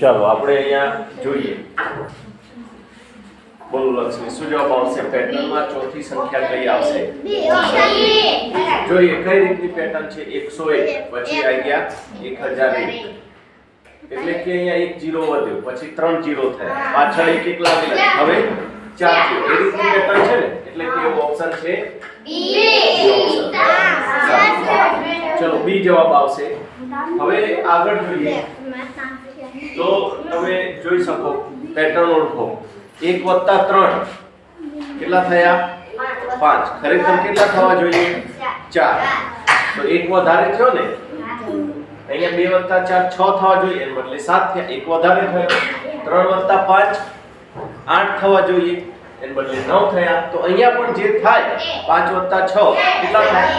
ચાલો આપણે અહીંયા જોઈએ. બોલો લક્ષ્મી શું જવાબ આવશે? પેટર્નમાં ચોથી સંખ્યા કઈ આવશે? જોઈએ કઈ રીતની પેટર્ન છે? 101 પછી આવી ગયા 1001 એટલે કે અહીંયા એક જીરો વધ્યો પછી ત્રણ જીરો થયા. પાછળ એક એક લાગેલા હવે ચાર જીરો એ રીતની પેટર્ન છે ને, એટલે કે ઓપ્શન છે. ચલો, બી જવાબ આવશે. હવે આગળ જોઈએ. તો તમે જોઈ શકો પેટર્ન ઓળખો. એક વત્તા ત્રણ. કેટલા થયા? પાંચ. ખરેખર કેટલા થવા જોઈએ? ચાર. તો એક વધારે થયો ને? અહીંયા બે વત્તા 4 6 થવા જોઈએ. એમ બદલે સાત થયા. એક વધારે થયો. ત્રણ વત્તા 5 8 થવા જોઈએ. એમ બદલે નવ થયા તો અહીંયા પણ જે થાય પાંચ વત્તા છ કેટલા થાય?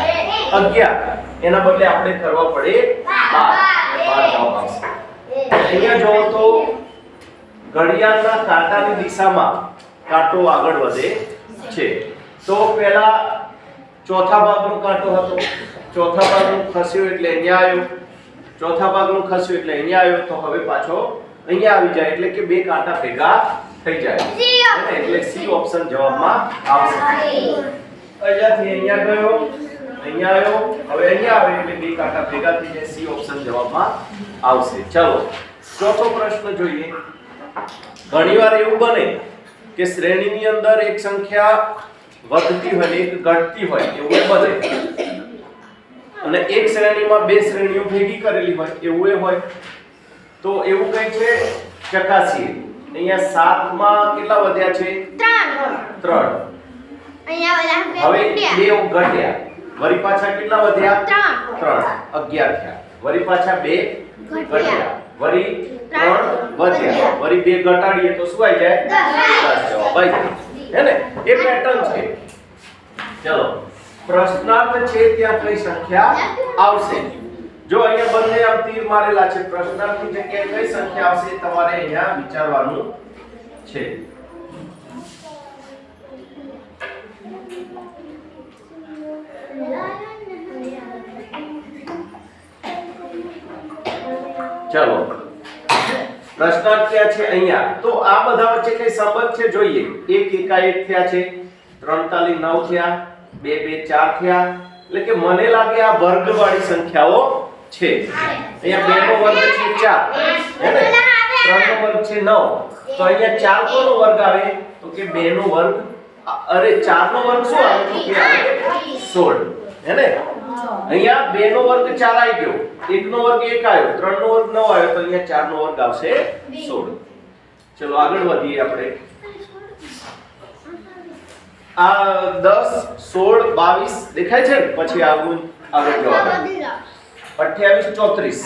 11 એના બદલે આપણે કરવા પડે 12 12 જવાબ આવશે. અહીંયા જો તો ઘડિયાળના કાંટાની દિશામાં કાંટો આગળ વધે છે. તો પહેલા ચોથા ભાગનો કાંટો હતો. ચોથા ભાગનું ખસ્યો એટલે અહીંયા આવ્યો. ચોથા ભાગનું ખસ્યું એટલે અહીંયા આવ્યો. તો હવે પાછો અહીંયા આવી જાય એટલે કે બે કાંટા ભેગા થઈ જાય. એટલે સી ઓપ્શન જવાબમાં આવશે. અહીંયાથી અહીંયા ગયો. અહીંયા આવ્યો. હવે અહીંયા આવે એટલે બે કાંટા ભેગા થઈ જાય સી ઓપ્શન જવાબમાં આવશે. ચલો ચોથો પ્રશ્ન જોઈએ. ઘણીવાર એવું બને કે શ્રેણીની અંદર એક સંખ્યા વધતી હોય એક ઘટતી હોય એવું બને. અને એક શ્રેણીમાં બે શ્રેણીઓ ભેગી કરેલી હોય એવું એ હોય. તો એવું કઈ છે? ચકાસીએ. અહીંયા સાતમાં કેટલા વધ્યા છે? ત્રણ. હવે બે ઘટ્યા. વરી પાછા કેટલા વધ્યા? ત્રણ. અગિયાર થયા. વરી પાછા બે ઘટ્યા. વરી ત્રણ વધ્યા. વરી બે ઘટાડીએ તો શું આવી જાય? દસ. જવાબ આવી જાય. હે ને? એ પેટર્ન છે. ચલો. પ્રશ્નાર્થ છે ત્યાં કઈ સંખ્યા આવશે? જો અહીંયા બંને આમ તીર મારેલા છે પ્રશ્નાર્થની જગ્યાએ કઈ સંખ્યા આવશે તમારે અહીંયા વિચારવાનું છે. ચલો. પ્રશ્નાર્થ ક્યાં છે અહીંયા? તો આ બધા વચ્ચે કઈ સંબંધ છે? જોઈએ. એક એકાએક થયા છે ત્રણ તાલી નવ થયા, બે બે ચાર થયા. એટલે કે મને લાગે આ વર્ગવાળી સંખ્યાઓ છે. અહીંયા બે નો વર્ગ છે ચાર. હે ને? ત્રણ નો વર્ગ છે નવ. તો અહીંયા ચાર કોનો વર્ગ આવે? તો કે બે નો વર્ગ, અરે ચાર નો વર્ગ શું આવે? તો કે આવે 16 હે ને? અહીંયા બે નો વર્ગ ચાર આવી ગયો. એક નો વર્ગ એક આવ્યો. ત્રણ નો વર્ગ નવ આવ્યો. તો અહીંયા ચાર નો વર્ગ આવશે 16 ચલો આગળ વધીએ આપણે. આ 10 16 22 દેખાય છે ને? પછી આગળ આગળ જવાબ અઠ્યાવીસ ચોત્રીસ.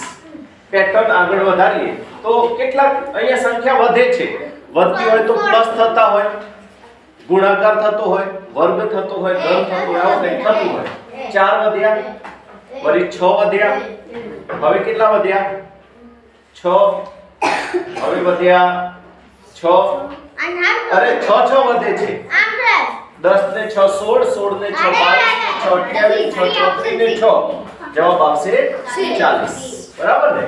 પેટર્ન આગળ વધારીએ તો કેટલા અહીંયા સંખ્યા વધે છે? વધતી હોય તો પ્લસ થતા હોય ગુણાકાર થતો હોય વર્ગ થતો હોય ઘન થતો હોય આવું કંઈક થતું હોય. ચાર વધ્યા વળી છ વધ્યા. હવે કેટલા વધ્યા? છ. હવે વધ્યા છ. અરે છ છ વધે છે. દસ ને છ સોળ સોળ ને છ બાવીસ છ અઠ્યાવીસ છ ચોત્રીસ ને છ. જવાબ આવશે ચાલીસ. બરાબર ને?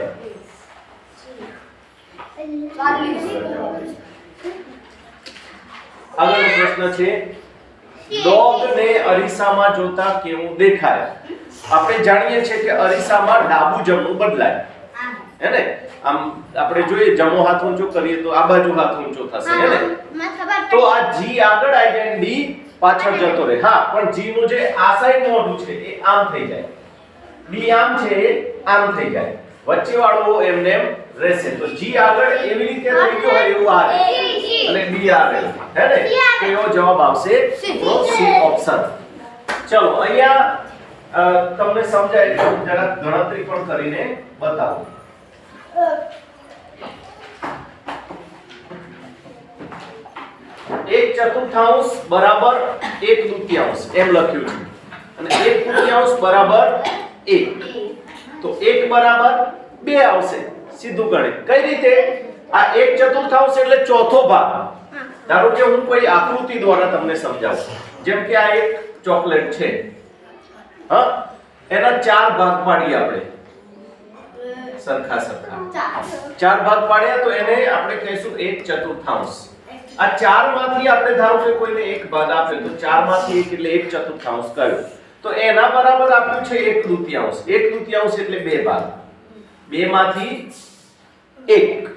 આગળનો પ્રશ્ન છે ડોગને અરીસામાં જોતા કેવું દેખાય? આપણે જાણીએ છીએ કે અરીસામાં ડાબું જમણું બદલાય. હે ને? આમ આપણે જોઈએ જમો હાથ ઊંચો કરીએ તો આ બાજુ હાથ ઊંચો થશે હે ને? તો આ જી આગળ આવી જાય ડી પાછળ જતો રહે. હા પણ જી નું જે આ સાઈડ મોઢું છે એ આમ થઈ જાય. આમ છે આમ થઈ જાય. વચ્ચે વાળો એમને એમ રહેશે. તો જી આગળ એવી રીતે ગયો હોય એવું આ અને બી આવે. હે ને? તો એવો જવાબ આવશે સી ઓપ્શન. ચલો અહીંયા તમને સમજાય તો જરા ગણતરી પણ કરીને બતાવો. એક ચતુર્થાંશ બરાબર એક દુત્યાંશ એમ લખ્યું છે. અને એક તૃતીયાંશ બરાબર એક. તો એક બરાબર બે આવશે. સીધું ગણિત કઈ રીતે? આ એક ચતુર્થાંશ એટલે ચોથો ભાગ. ધારો કે હું કોઈ આકૃતિ દ્વારા તમને સમજાવું. જેમ કે આ એક ચોકલેટ છે. હા? એના ચાર ભાગ પાડીએ આપણે. સરખા સરખા. ચાર ભાગ પાડ્યા તો એને આપણે કહીશું એક ચતુર્થાંશ. આ ચારમાંથી આપણે ધારો કે કોઈને એક ભાગ આપ્યો તો ચારમાંથી એક એટલે એક ચતુર્થાંશ કયો? તો એના બરાબર આપ્યું છે એક તૃતીયાંશ. એક તૃતીયાંશ એટલે બે ભાગ બે માંથી એક.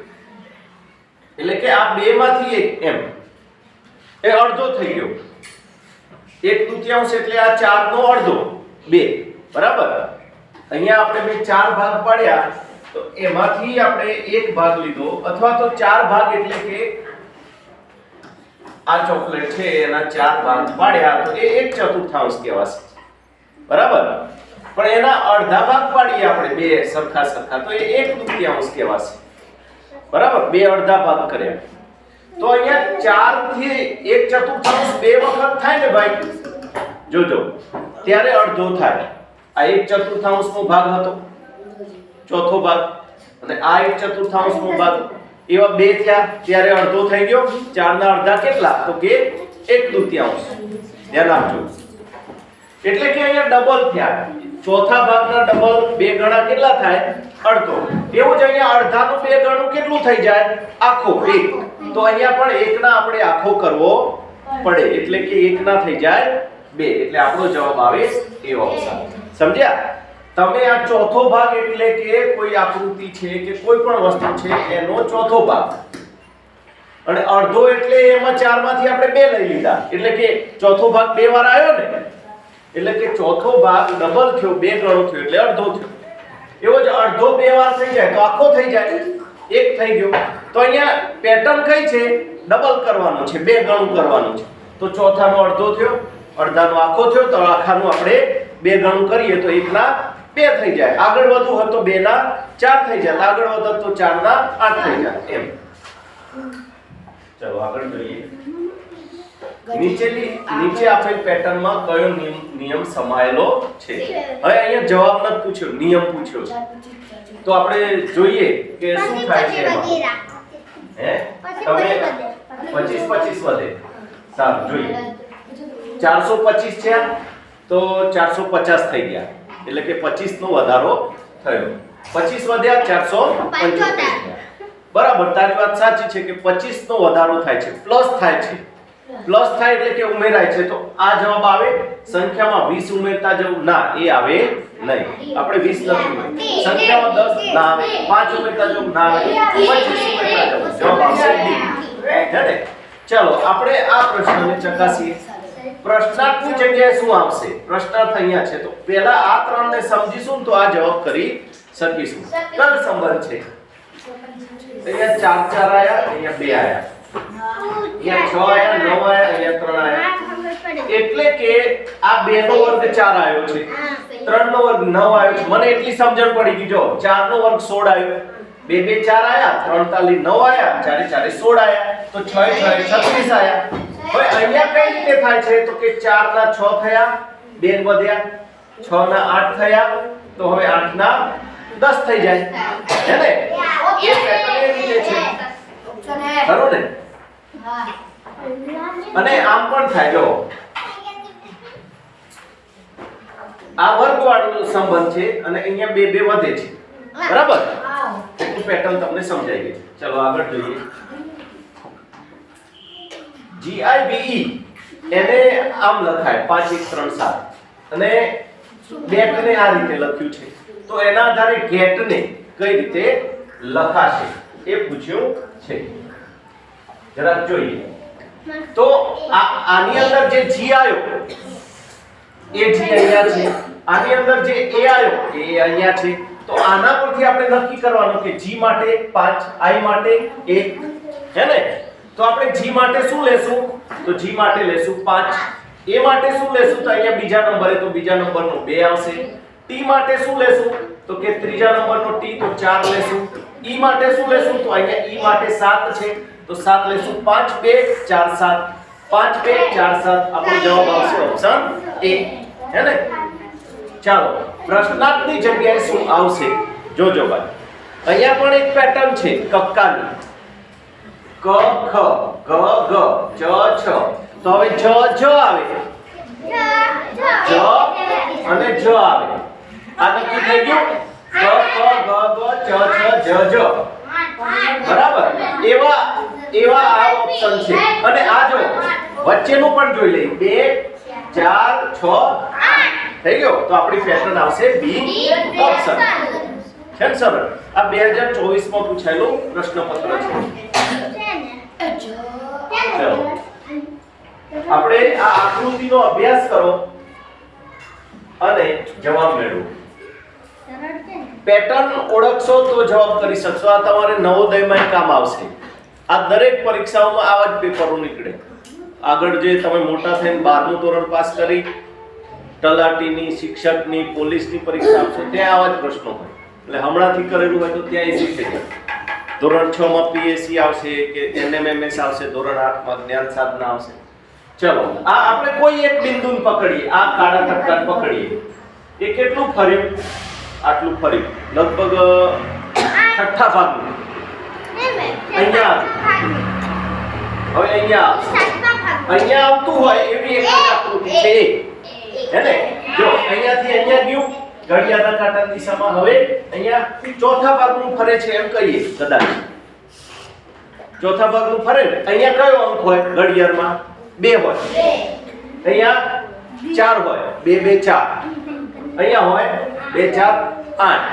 એટલે કે આ બે માંથી એક એમ. એ અડધો થઈ ગયો. એક તૃતીયાંશ એટલે આ ચાર નો અડધો. બે. બરાબર? અહીંયા આપણે બે ચાર ભાગ પાડ્યા, તો એમાંથી આપણે એક ભાગ લીધો. અથવા તો ચાર ભાગ એટલે કે આ ચોકલેટ છે, એના ચાર ભાગ પાડ્યા. તો એ એક ચતુર્થાંશ કહેવાશે. બરાબર? પણ એના અડધા ભાગ પાડીએ આપણે, બે સરખા સરખા. તો એ એક તૃતીયાંશ કહેવાશે. બરાબર? બે અડધા ભાગ કર્યા તો અહીંયા ચારથી એક ચતુર્થાંશ બે વખત થાય ને ભાઈ? જોજો. ત્યારે અડધો થાય. આ એક ચતુર્થાંશનો ભાગ હતો. ચોથો ભાગ. અને આ એક ચતુર્થાંશનો ભાગ. એવા બે થયા, ત્યારે અડધો થઈ ગયો. ચારના અડધા કેટલા? તો કે એક તૃતીયાંશ. ધ્યાન આપજો. એટલે કે અહીંયા ડબલ થયા. ચોથા ભાગના ડબલ બે ગણા કેટલા થાય? અડધો. એવું જ અહીંયા અડધાનું બે ગણું કેટલું થઈ જાય? આખો. એક. તો અહીંયા પણ એકના આપણે આખો કરવો પડે. એટલે કે એકના થઈ જાય બે. એટલે આપણો જવાબ આવે એ ઓપ્શન સમજ્યા? તમે આ ચોથો ભાગ એટલે કે કોઈ આકૃતિ છે કે કોઈ પણ વસ્તુ છે, એનો ચોથો ભાગ. અને અડધો એટલે એમાં ચારમાંથી આપણે બે લઈ લીધા. એટલે કે ચોથો ભાગ બે વાર આવ્યો ને એટલે કે ચોથો ભાગ ડબલ થયો, બે ગણો થયો, એટલે અડધો થયો. એવો જ અડધો બે વાર થઈ જાય, તો આખો થઈ જાય, એક થઈ ગયો. તો અહીંયા પેટર્ન કઈ છે? ડબલ કરવાનું છે, બે ગણું કરવાનું છે. તો ચોથાનો અડધો થયો, અડધાનો આખો થયો, તો આખાનું આપણે બે ગણું કરીએ તો એકના બે થઈ જાય. આગળ વધવું હોય તો બે ના ચાર થઈ જાય આગળ વધત તો ચાર ના આઠ થઈ જાય, એમ. ચલો આગળ જોઈએ. નીચેની નીચે આપેલ પેટર્નમાં કયો નિયમ સમાયેલો છે? હવે અહીંયા જવાબ ન પૂછ્યો નિયમ પૂછ્યો તો આપણે જોઈએ કે શું થાય છે હે? તમે 25 25 વધે. સારું જોઈએ. 425 છે તો 450 થઈ ગયા. એટલે કે 25 નો વધારો થયો. 25 વધ્યા 475 બરાબર તારી વાત સાચી છે કે 25 નો વધારો થાય છે પ્લસ થાય છે. પ્લસ થાય એટલે કે ઉમેરાય છે. તો આ જવાબ આવે, સંખ્યામાં 20 ઉમેરતા જવું ના, એ આવે નહીં. આપણે 20 નથી સંખ્યામાં 10 ના આવે 5 ઉમેરતા જવું ના આવે 25 ઉમેરતા જવું. જવાબ આવશે ડી. ચલો, આપણે આ પ્રશ્નને ચકાસીએ. પ્રશ્નાર્થની જગ્યાએ શું આવશે? પ્રશ્નાર્થ અહીંયા છે. તો પહેલા આ ત્રણને સમજીશું તો આ જવાબ કરી શકીશું. કયો સંબંધ છે? અહીંયા ચાર ચાર આયા, અહીંયા બે આયા. એટલે કે આ બે નો વર્ગ ચાર આવ્યો છે. ત્રણ નો વર્ગ નવ આવ્યો છે. મને એટલી સમજણ પડી ગઈ જો ચાર નો વર્ગ સોળ આવ્યો. બે બે ચાર આયા ત્રણ તાલી નવ આયા ચારે ચારે સોળ આયા તો છ છ છત્રીસ આયા હવે અહીંયા કઈ રીતે થાય છે? તો કે ચાર ના છ થયા બે વધ્યા. છ ના આઠ થયા. તો હવે આઠ ના દસ થઈ જાય. હે ને? એ રીતે છે. ખરું ને? અને આમ પણ થાય, જો. આ વર્ગવાળો સંબંધ છે અને અહીંયા બે બે વધે છે. બરાબર? પેટર્ન તમને સમજાઈ ગઈ. ચલો આગળ જોઈએ. જી આઈ બી એને આમ લખાય 5 1 3 7 અને ગેટ ને આ રીતે લખ્યું છે. તો એના આધારે ગેટ ને કઈ રીતે લખાશે એ પૂછ્યું છે. જરાક જોઈએ. તો આની અંદર જે જી આવ્યો એ જી અહીંયા છે. આની અંદર જે એ આવ્યો એ અહીંયા છે. તો આના પરથી આપણે નક્કી કરવાનું કે જી માટે 5 આઈ માટે 1 હે ને? તો આપણે જી માટે શું લેશું? તો જી માટે લેશું 5 એ માટે શું લેશું? તો અહીંયા બીજા નંબરે, તો બીજા નંબરનો 2 આવશે. ટી માટે શું લેશું? તો કે ત્રીજા નંબરનો ટી તો 4 લેશું. ઈ માટે શું લેશું? તો અહીંયા ઈ માટે 7 છે. તો સાત લેશું 5 2 4 7 5 2 4 7 આપણો જવાબ આવશે ઓપ્શન એ હે ને? ચાલો, પ્રશ્નાર્થની જગ્યાએ શું આવશે? જોજો ભાઈ. અહીંયા પણ એક પેટર્ન છે, કક્કાની. ક, ખ, ગ ગ, ચ, છ. તો હવે જ જ આવે. જ અને જ આવે. આ નક્કી થઈ ગયું? ક ક, ગ ગ, ચ, છ, જ જ. બરાબર? એવા એવા આ ઓપ્શન છે. અને આ જો વચ્ચેનું પણ જોઈ લઈએ. બે ચાર છ થઈ ગયો? તો આપણી પેટર્ન આવશે બી ઓપ્શન છે ને સર આ 2024 માં પૂછાયેલું પ્રશ્નપત્ર છે. આપણે આ આકૃતિનો અભ્યાસ કરો અને જવાબ મેળવો. પેટર્ન ઓળખશો તો જવાબ કરી શકશો. આ તમારે નવોદયમાં કામ આવશે. આ દરેક પરીક્ષાઓમાં આવા જ પેપરો નીકળે. આગળ જે તમે મોટા થઈને બારમું ધોરણ પાસ કરી તલાટીની શિક્ષકની પોલીસની પરીક્ષા આપશો ત્યાં આવા જ પ્રશ્નો હોય. એટલે હમણાંથી કરેલું હોય તો ત્યાં ઈઝી થઈ જાય ધોરણ છ માં પીએસસી આવશે કે એનએમએમએસ આવશે ધોરણ આઠમાં જ્ઞાન સાધના આવશે. ચલો આ આપણે કોઈ એક બિંદુને પકડીએ આ કાળા ટપકાને પકડીએ. એ કેટલું ફર્યું? આટલું ફર્યું. લગભગ છઠ્ઠા ભાગનું. હવે અહીંયા અહીંયા આવતું હોય એવી એક આકૃતિ છે. હે ને જો અહીંયાથી અહીંયા ગયું. ઘડિયાળના કાંટાની દિશામાં હવે અહીંયા ચોથા ભાગનું ફરે છે એમ કહીએ કદાચ. ચોથા ભાગનું ફરે ને અહીંયા કયો અંક હોય ઘડિયાળમાં? બે હોય. અહીંયા ચાર હોય. બે બે ચાર. અહીંયા હોય બે ચાર આઠ.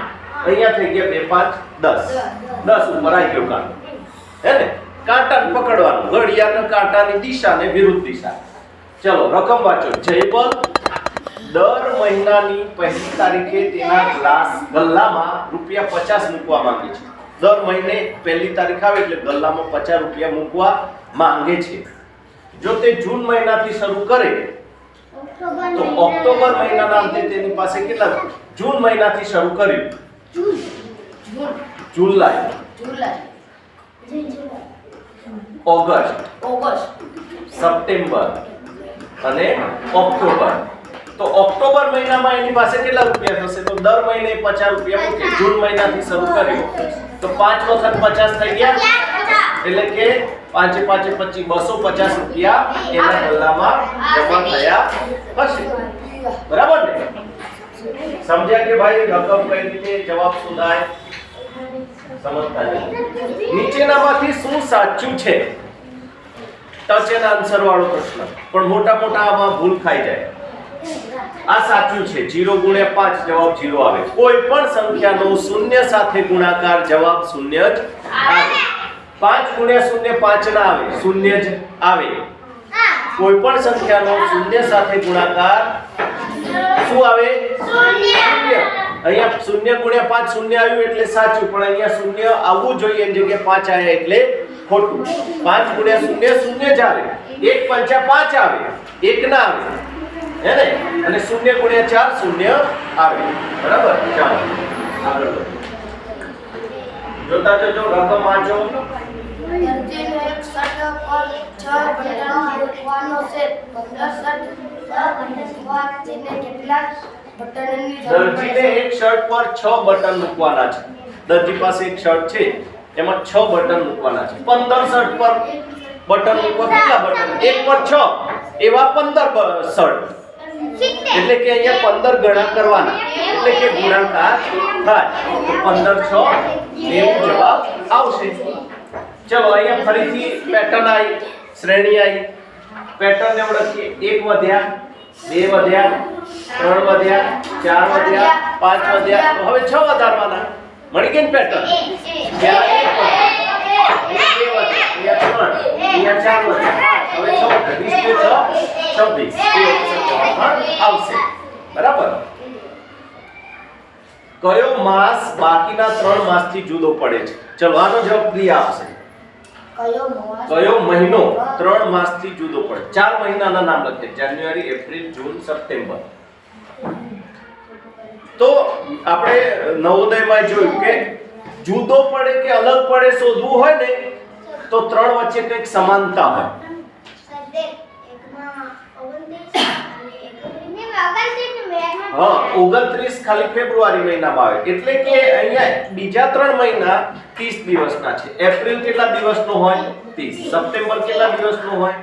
અહીંયા થઈ ગયા બે પાંચ દસ. દસ. ઉપર આવી ગયો કાંટો હે ને કાંટાને પકડવાનું. ઘડિયાળના કાંટાની દિશા ને વિરુદ્ધ દિશા. ચલો રકમ વાંચો. જયબલ દર મહિનાની પહેલી તારીખે તેના ગ્લાસ ગલ્લામાં રૂપિયા પચાસ મૂકવા માંગે છે. દર મહિને પહેલી તારીખ આવે એટલે ગલ્લામાં પચાસ રૂપિયા મૂકવા માંગે છે. જો તે જૂન મહિનાથી શરૂ કરે તો ઓક્ટોબર મહિનાના અંતે તેની પાસે કેટલા જૂન મહિનાથી શરૂ કર્યું. જુલાઈ. ઓગસ્ટ. સપ્ટેમ્બર. અને ઓક્ટોબર. તો ઓક્ટોબર મહિનામાં એની પાસે કેટલા રૂપિયા થશે? તો દર મહિને 50 રૂપિયા મૂકે જૂન મહિનાથી શરૂ કર્યો. તો પાંચ વખત 50 થઈ ગયા. એટલે કે પાંચે પાંચે પચીસ બસો પચાસ રૂપિયા એના ગલ્લામાં જમા થયા હશે. બરાબર ને? સમજ્યા કે ભાઈ રકમ કઈ રીતે જવાબ શોધાય? સમજતા નીચેનામાંથી શું સાચું છે? ટચ આન્સર વાળો પ્રશ્ન. પણ મોટા મોટા આમાં ભૂલ ખાઈ જાય. આ સાચું છે. 0 ગુણ્યા 5 જવાબ 0 આવે કોઈ પણ સંખ્યાનો શૂન્ય સાથે ગુણાકાર જવાબ શૂન્ય જ આવે. 5 ગુણ્યા શૂન્ય 5 ના આવે. શૂન્ય જ આવે. કોઈ પણ સંખ્યાનો શૂન્ય સાથે ગુણાકાર શું આવે? શૂન્ય. અહીંયા શૂન્ય ગુણ્યા પાંચ શૂન્ય આવ્યું એટલે સાચું, પણ અહીંયા શૂન્ય આવવું જોઈએ એની જગ્યાએ પાંચ આવ્યા એટલે ખોટું. પાંચ ગુણ્યા શૂન્ય શૂન્ય જ આવે. એક પંચા પાંચ આવે. એક ના આવે. હે ને? અને શૂન્ય ગુણ્યા ચાર શૂન્ય આવે. બરાબર? ચાલો. આગળ જોતા જજો, રકમ વાંચો. દર્જીનો એક સટ પર છ બટન મૂકવાનો છે. પંદર શર્ટ પર તેને કેટલા દરજીને એક શર્ટ પર 6 બટન મૂકવાના છે. દરજી પાસે એક શર્ટ છે એમાં 6 બટન મૂકવાના છે. 15 શર્ટ પર બટન મૂકવા કેટલા બટન? એક પર 6 એવા 15 શર્ટ. એટલે કે અહીંયા 15 ગણા કરવાના. એટલે કે ગુણાકાર થાય. તો 15 6 90 જવાબ આવશે. ચલો અહીંયા ફરીથી પેટર્ન આવી શ્રેણી આવી પેટર્નને ઓળખીએ. એક વધ્યા. બે વધ્યા ત્રણ વધ્યા ચાર વધ્યા પાંચ વધ્યા તો હવે છ વધારવાના મળી ગઈ ને પેટર્ન આવશે બરાબર કયો માસ બાકીના ત્રણ માસથી જુદો પડે છે ચલો આનો જવાબ ક્રિયા આવશે કયો મહિનો? ત્રણ માસથી જુદો પડે ચાર મહિનાના નામ લખે. January April June September. તો આપણે નવોદયમાં જોયું કે જુદો પડે કે અલગ પડે શોધવું હોય ને તો ત્રણ વચ્ચે કંઈક સમાનતા હોય. હા ઓગણત્રીસ ખાલી ફેબ્રુઆરી મહિનામાં આવે. એટલે કે અહીંયા બીજા ત્રણ મહિના 30 દિવસના છે. એપ્રિલ કેટલા દિવસનો હોય? 30 સપ્ટેમ્બર કેટલા દિવસનો હોય?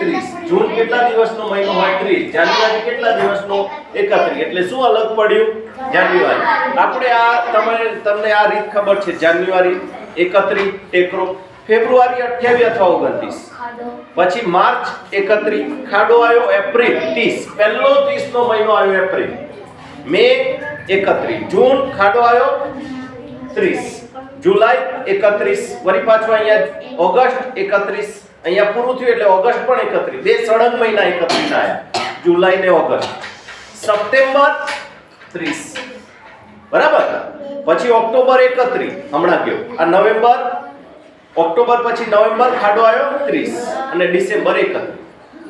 30 જૂન કેટલા દિવસનો મહિનો હોય? 30 જાન્યુઆરી કેટલા દિવસનો? 31 એટલે શું અલગ પડ્યું? જાન્યુઆરી. આપણે આ તમે તમને આ રીત ખબર છે. જાન્યુઆરી 31 ટેકરો. ફેબ્રુઆરી 28 અથવા 29 પછી માર્ચ 31 ખાડો આવ્યો એપ્રિલ 30 પહેલો 30 નો મહિનો આવ્યો એપ્રિલ. મે 31 જૂન ખાડો આવ્યો 30 જુલાઈ 31 વળી પાછો અહીંયા ઓગસ્ટ 31 અહીંયા પૂરું થયું એટલે ઓગસ્ટ પણ 31 બે સળંગ મહિના 31 ના આયા. જુલાઈ ને ઓગસ્ટ. સપ્ટેમ્બર 30 બરાબર? પછી ઓક્ટોબર 31 હમણાં ગયો. આ નવેમ્બર ઓક્ટોબર પછી નવેમ્બર ખાડો આવ્યો 30 અને ડિસેમ્બર એક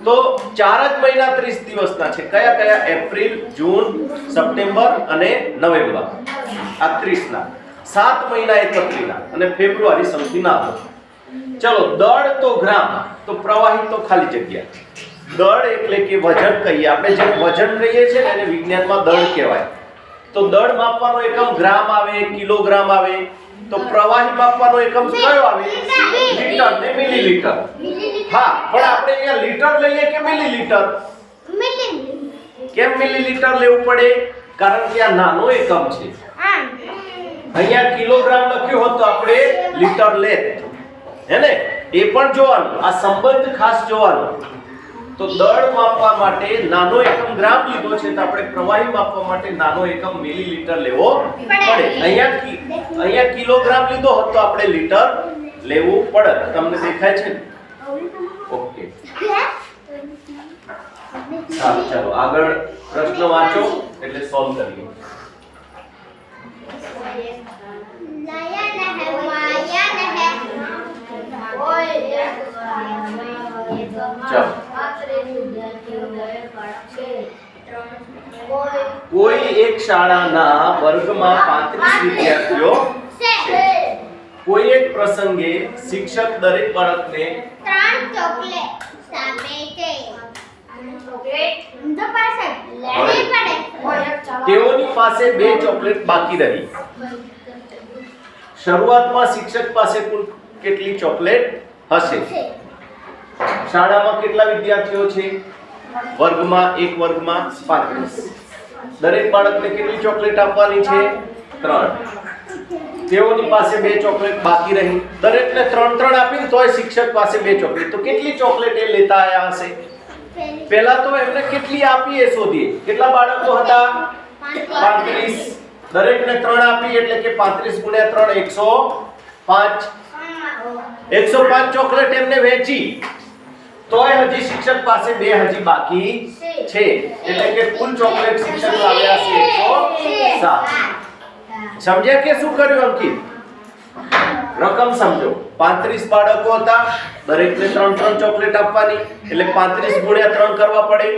તો ચાર જ મહિના 30 દિવસના છે. કયા કયા? એપ્રિલ, જૂન, સપ્ટેમ્બર અને નવેમ્બર. આ ત્રીસના. સાત મહિના એકત્રીના અને ફેબ્રુઆરી સૌથી નાનો ચલો, દળ તો ગ્રામ, તો પ્રવાહી તો ખાલી જગ્યા. દળ એટલે કે વજન કહીએ. આપણે જે વજન કહીએ છીએ ને એને વિજ્ઞાનમાં દળ કહેવાય. તો દળ માપવાનો એકમ, ગ્રામ આવે, કિલોગ્રામ આવે. તો પ્રવાહી માપવાનો એકમ કયો આવે? લીટર. ને મિલીલીટર. હા પણ આપણે અહીંયા લીટર લઈએ કે મિલીલીટર? કેમ મિલીલીટર લેવું પડે? કારણ કે આ નાનો એકમ છે. અહીંયા કિલોગ્રામ લખ્યું હોત તો આપણે લીટર લેત હે ને? એ પણ જોવાનું. આ સંબંધ ખાસ જોવાનો. તો દળ માપવા માટે નાનો એકમ ગ્રામ લીધો છે તો આપણે પ્રવાહી માપવા માટે નાનો એકમ મિલીલીટર લેવો પડે. અહીંયા કી- અહીંયા કિલોગ્રામ લીધો હોત તો આપણે લીટર લેવું પડે. તમને દેખાય છે ને? ઓકે. સારું ચાલો આગળ પ્રશ્ન વાંચો એટલે સોલ્વ કરીએ. કોઈ એક શાળાના વર્ગમાં 35 વિદ્યાર્થીઓ છે. કોઈ એક પ્રસંગે શિક્ષક દરેક બાળકને તેઓની પાસે બે ચોકલેટ બાકી રહી. શરૂઆતમાં શિક્ષક પાસે કુલ કેટલી ચોકલેટ હશે. શાળામાં કેટલા વિદ્યાર્થીઓ છે? વર્ગમાં, એક વર્ગમાં 35 દરેક બાળકને કેટલી ચોકલેટ આપવાની છે? ત્રણ. તેઓની પાસે બે ચોકલેટ બાકી રહી. દરેકને ત્રણ ત્રણ આપી તોય શિક્ષક પાસે બે ચોકલેટ. તો કેટલી ચોકલેટ એ લેતા આયા હશે? પહેલા તો એમને કેટલી આપી એ શોધીએ. કેટલા બાળકો હતા? પાંત્રીસ. દરેકને ત્રણ આપી એટલે કે પાંત્રીસ ગુણ્યા ત્રણ એકસો પાંચ. એકસો પાંચ ચોકલેટ એમને વેચી. તોય હજી શિક્ષક પાસે બે હજી બાકી છે. એટલે કે કુલ ચોકલેટ શિક્ષક લાવ્યા છે એકસો સાત. સમજ્યા કે શું કર્યું અંકિત? રકમ સમજો. પાંત્રીસ બાળકો હતા દરેકને ત્રણ ત્રણ ચોકલેટ આપવાની. એટલે પાંત્રીસ ગુણ્યા ત્રણ કરવા પડે.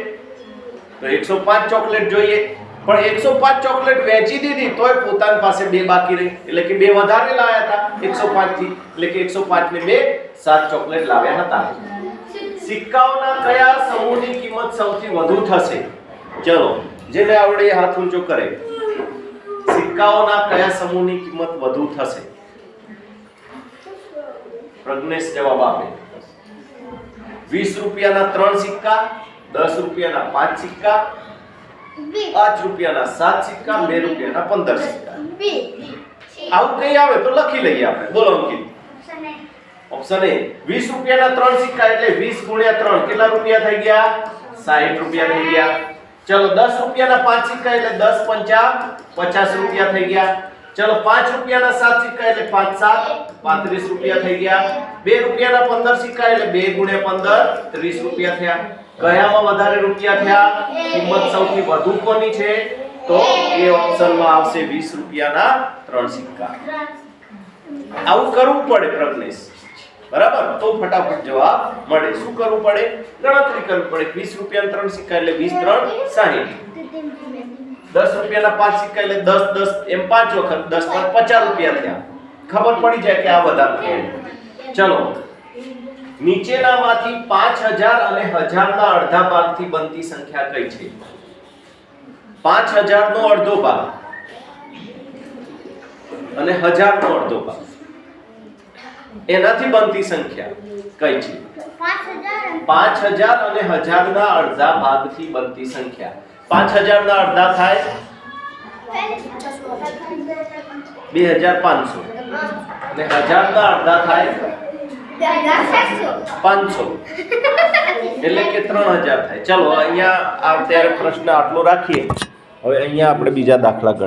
તો એકસો પાંચ ચોકલેટ જોઈએ. પણ એકસો પાંચ ચોકલેટ વેચી દીધી તોય પોતાની પાસે બે બાકી રહી. એટલે કે બે વધારે લાવ્યા હતા એકસો પાંચથી એટલે કે એકસો પાંચ ને બે સાત ચોકલેટ લાવ્યા હતા. સિક્કાઓના કયા સમૂહની કિંમત સૌથી વધુ થશે? ચલો જેને આવડે હાથ ઊંચો કરે. સિક્કાઓના કયા સમૂહની કિંમત વધુ થશે? પ્રજ્ઞેશ જવાબ આપે. વીસ રૂપિયાના ત્રણ સિક્કા દસ રૂપિયાના પાંચ સિક્કા પાંચ રૂપિયાના સાત સિક્કા બે રૂપિયાના પંદર સિક્કા. આવું કઈ આવે તો લખી લઈએ આપણે. બોલો અંકિત. ઓપ્શન એ 20 રૂપિયાના ત્રણ સિક્કા એટલે 20 ગુણ્યા 3 કેટલા રૂપિયા થઈ ગયા? 60 રૂપિયા થઈ ગયા. ચલો 10 રૂપિયાના પાંચ સિક્કા એટલે 10 પંચા 50 રૂપિયા થઈ ગયા. ચલો 5 રૂપિયાના સાત સિક્કા એટલે 5 સાત 35 રૂપિયા થઈ ગયા. 2 રૂપિયાના 15 સિક્કા એટલે 2 ગુણ્યા 15 30 રૂપિયા થયા. કયામાં વધારે રૂપિયા થયા? કિંમત સૌથી વધુ કોની છે? તો એ ઓપ્શનમાં આવશે 20 રૂપિયાના ત્રણ સિક્કા. આવું કરવું પડે પ્રજ્ઞેશ. બરાબર? તો ફટાફટ જવાબ મળે. શું કરવું પડે? ગણતરી કરવી પડે. 20 રૂપિયા ત્રણ સિક્કા એટલે 20 ત્રણ 60 દસ રૂપિયાના પાંચ સિક્કા એટલે દસ દસ, એમ પાંચ વખત. દસ પર પચાસ રૂપિયા થયા. ખબર પડી જાય કે આ વધારે છે. ચલો. નીચેનામાંથી પાંચ હજાર અને હજારના અડધા ભાગથી બનતી સંખ્યા કઈ છે? પાંચ હજાર નો અડધો ભાગ. અને હજારનો અડધો ભાગ. એનાથી બનતી સંખ્યા કઈ છે? પાંચ હજાર અને હજાર ના અડધા ભાગથી બનતી સંખ્યા. પાંચ હજારના અડધા થાય બે હજાર પાંચસો. અને હજારના અડધા થાય પાંચસો. એટલે કે ત્રણ હજાર થાય. ચલો, અહીંયા અત્યારે પ્રશ્ન આટલો રાખીએ. હવે અહીંયા આપણે બીજા દાખલા ગણીએ